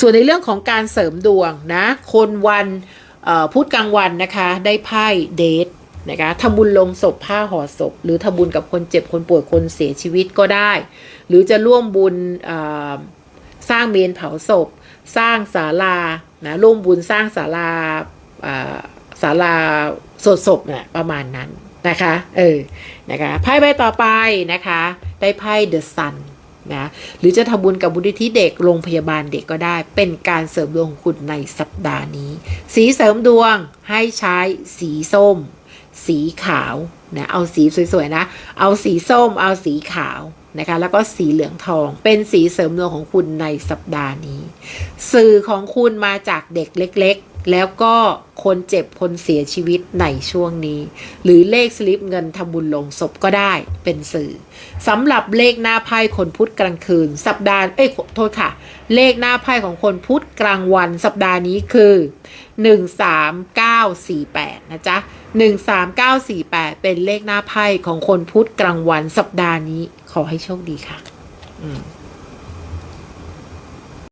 ส่วนในเรื่องของการเสริมดวงนะ คนวันพุธกลางวันนะคะ ได้ไพ่เดทนะคะทำบุญลงศพผ้าห่อศพ หรือทำบุญกับคนเจ็บคนป่วยคนเสียชีวิตก็ได้ หรือจะร่วมบุญสร้างเมนเผาศพ สร้างศาลานะร่วมบุญสร้างศาลาศาลาสดศพเนี่ยประมาณนั้นนะคะ เออ นะคะ ไพ่ใบต่อไปนะคะ ได้ไพ่เดอะซัน นะหรือจะทำบุญกับบุญที่เด็กโรงพยาบาลเด็กก็ได้ เป็นการเสริมดวงคุณในสัปดาห์นี้ สีเสริมดวงให้ใช้สีส้ม สีขาวนะเอาสีสวยๆนะ เอาสีส้ม เอาสีขาวนะคะแล้วก็สีเหลืองทอง เป็นสีเสริมดวงของคุณในสัปดาห์นี้ สื่อของคุณมาจากเด็กเล็ก แล้วก็คนเจ็บคนเสียชีวิตในช่วงนี้ หรือเลขสลิปเงินทำบุญลงศพก็ได้เป็นสื่อสำหรับเลขหน้าไพ่คนพุธกลางคืน สัปดาห์เอ้ยโทษค่ะ เลขหน้าไพ่ของคนพุธกลางวันสัปดาห์นี้คือ 13948 นะจ๊ะ 13948 เป็นเลขหน้าไพ่ของคนพุธกลางวันสัปดาห์นี้ขอให้โชคดีค่ะ อืม